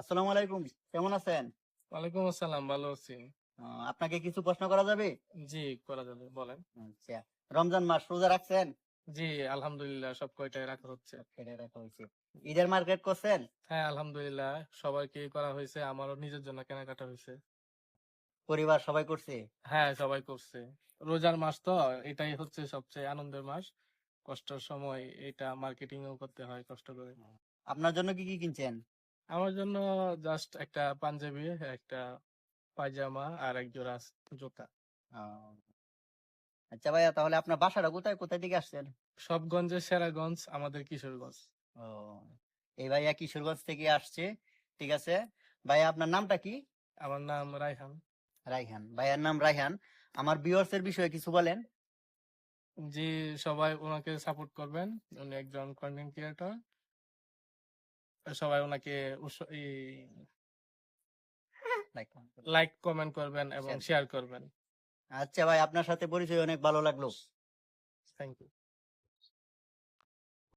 আসসালামু আলাইকুম কেমন আছেন? ওয়ালাইকুম আসসালাম ভালো আছি। আপনাকে কিছু প্রশ্ন করা যাবে? জি করা যাবে বলেন। আচ্ছা রমজান মাস রোজা রাখছেন? জি আলহামদুলিল্লাহ সব কয়টাই রাখা হচ্ছে। রাখা হয়েছে? ঈদের মার্কেট করছেন? হ্যাঁ আলহামদুলিল্লাহ সবাইকে করা হয়েছে আমারও নিজের জন্য কেনাকাটা হয়েছে। পরিবার সবাই করছে? হ্যাঁ সবাই করছে। রোজার মাস তো এটাই হচ্ছে সবচেয়ে আনন্দের মাস। কষ্টের সময় এটা মার্কেটিংও করতে হয় কষ্ট করে। আপনার জন্য কি কি কিনছেন? আমার জন্য জাস্ট একটা পাঞ্জাবি একটা পায়জামা আর এক জোড়া জুতা। আচ্ছা ভাইয়া তাহলে আপনার বাসাটা কোথায় কোথায় থেকে আসছেন? সবগঞ্জের সেরাগঞ্জ আমাদের কিশোরগঞ্জ। ও এই ভাইয়া কিশোরগঞ্জ থেকে আসছে ঠিক আছে। ভাইয়া আপনার নামটা কি? আমার নাম রায়হান। রাইহান ভাইয়ার নাম রাইহান আমার ভিউয়ার্স এর বিষয়ে কিছু বলেন। জি সবাই ওনাকে সাপোর্ট করবেন। উনি একজন কন্টেন্ট ক্রিয়েটর সবাই ওনাকে লাইক কমেন্ট করবেন। এবং শেয়ার করবেন। আচ্ছা ভাই আপনার সাথে পরিচয় অনেক ভালো লাগল। Thank you